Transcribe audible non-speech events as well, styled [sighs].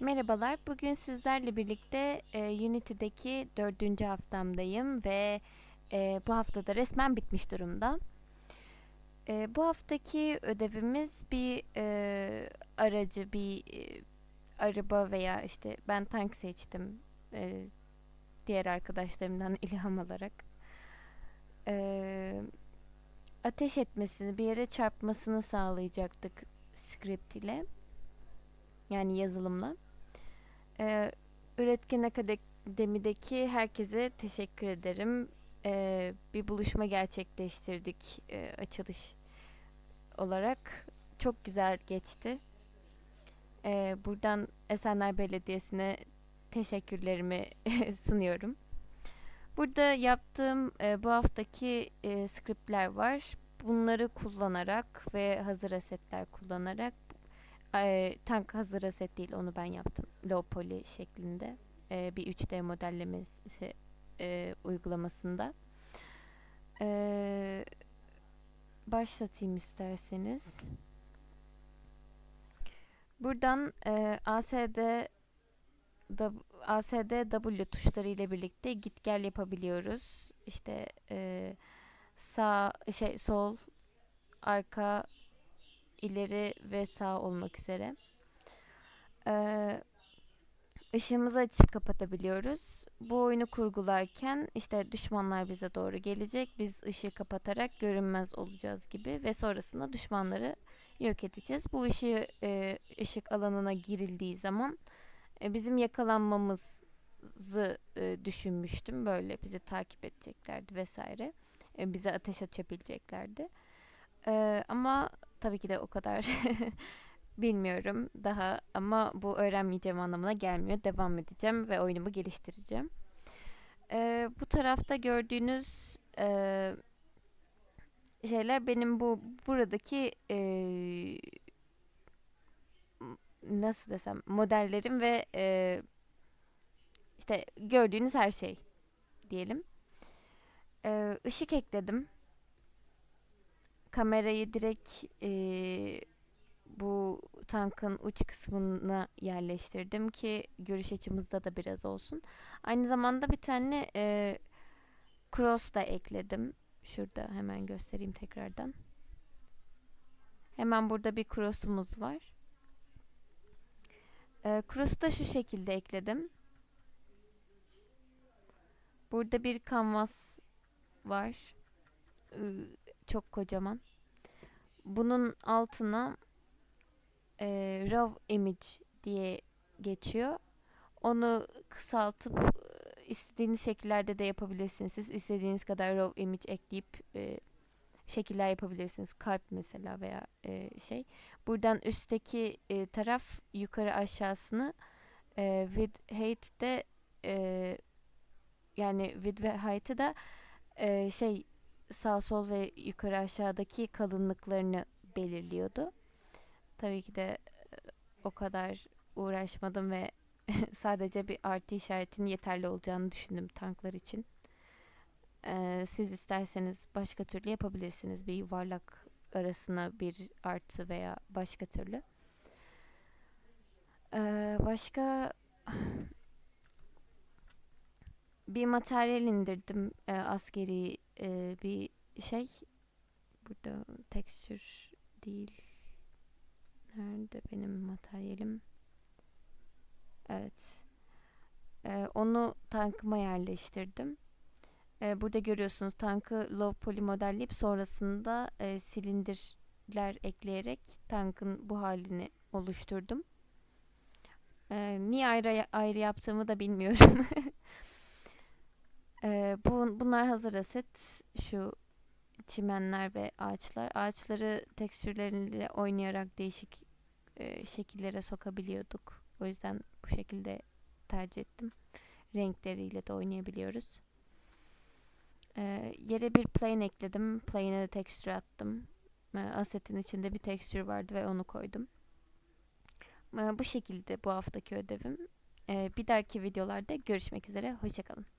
Merhabalar, bugün sizlerle birlikte e, Unity'deki dördüncü haftamdayım ve e, bu haftada resmen bitmiş durumda. E, bu haftaki ödevimiz bir e, aracı, bir e, araba veya işte ben tank seçtim e, diğer arkadaşlarımdan [laughs] ilham alarak. E, ateş etmesini, bir yere çarpmasını sağlayacaktık script ile. Yani yazılımla. Ee, Üretken Akademi'deki herkese teşekkür ederim. Ee, bir buluşma gerçekleştirdik e, açılış olarak. Çok güzel geçti. Ee, buradan Esenler Belediyesi'ne teşekkürlerimi [laughs] sunuyorum. Burada yaptığım e, bu haftaki e, skriptler var. Bunları kullanarak ve hazır asetler kullanarak e, tank hazır aset değil onu ben yaptım. Low poly şeklinde e, bir 3D modellemesi e, uygulamasında. E, başlatayım isterseniz. Buradan e, ASD ASD W tuşları ile birlikte git gel yapabiliyoruz. İşte e, sağ şey sol arka ileri ve sağ olmak üzere. Ee, ışığımızı açıp kapatabiliyoruz. Bu oyunu kurgularken işte düşmanlar bize doğru gelecek. Biz ışığı kapatarak görünmez olacağız gibi ve sonrasında düşmanları yok edeceğiz. Bu ışığı e, ışık alanına girildiği zaman e, bizim yakalanmamızı e, düşünmüştüm. Böyle bizi takip edeceklerdi vesaire. E, bize ateş açabileceklerdi. E, ama tabii ki de o kadar [laughs] bilmiyorum daha ama bu öğrenmeyeceğim anlamına gelmiyor. Devam edeceğim ve oyunumu geliştireceğim. Ee, bu tarafta gördüğünüz e, şeyler benim bu buradaki e, nasıl desem modellerim ve e, işte gördüğünüz her şey diyelim. Ee, ışık ekledim kamerayı direkt e, bu tankın uç kısmına yerleştirdim ki görüş açımızda da biraz olsun. Aynı zamanda bir tane e, cross da ekledim. Şurada hemen göstereyim tekrardan. Hemen burada bir cross'umuz var. E, cross'u da şu şekilde ekledim. Burada bir kanvas var. Çok kocaman bunun altına e, raw image diye geçiyor. Onu kısaltıp istediğiniz şekillerde de yapabilirsiniz. Siz istediğiniz kadar raw image ekleyip e, şekiller yapabilirsiniz. Kalp mesela veya e, şey. Buradan üstteki e, taraf yukarı aşağısını e, with height de e, yani with ve height'ı da e, şey sağ sol ve yukarı aşağıdaki kalınlıklarını belirliyordu. Tabii ki de e, o kadar uğraşmadım ve [laughs] sadece bir artı işaretinin yeterli olacağını düşündüm tanklar için. Ee, siz isterseniz başka türlü yapabilirsiniz. Bir yuvarlak arasına bir artı veya başka türlü. Ee, başka [sighs] bir materyal indirdim e, askeri e, bir şey burada tekstür değil. Nerede benim materyalim? Evet. E, onu tankıma yerleştirdim. E, burada görüyorsunuz tankı low poly modelleyip sonrasında e, silindirler ekleyerek tankın bu halini oluşturdum. E, niye ayrı ayrı yaptığımı da bilmiyorum [laughs] e, bu, bunlar hazır aset şu çimenler ve ağaçlar. Ağaçları tekstürleriyle oynayarak değişik e, şekillere sokabiliyorduk. O yüzden bu şekilde tercih ettim. Renkleriyle de oynayabiliyoruz. E, yere bir plane ekledim. Plane'e de tekstür attım. E, asetin içinde bir tekstür vardı ve onu koydum. E, bu şekilde bu haftaki ödevim. E, bir dahaki videolarda görüşmek üzere. Hoşçakalın.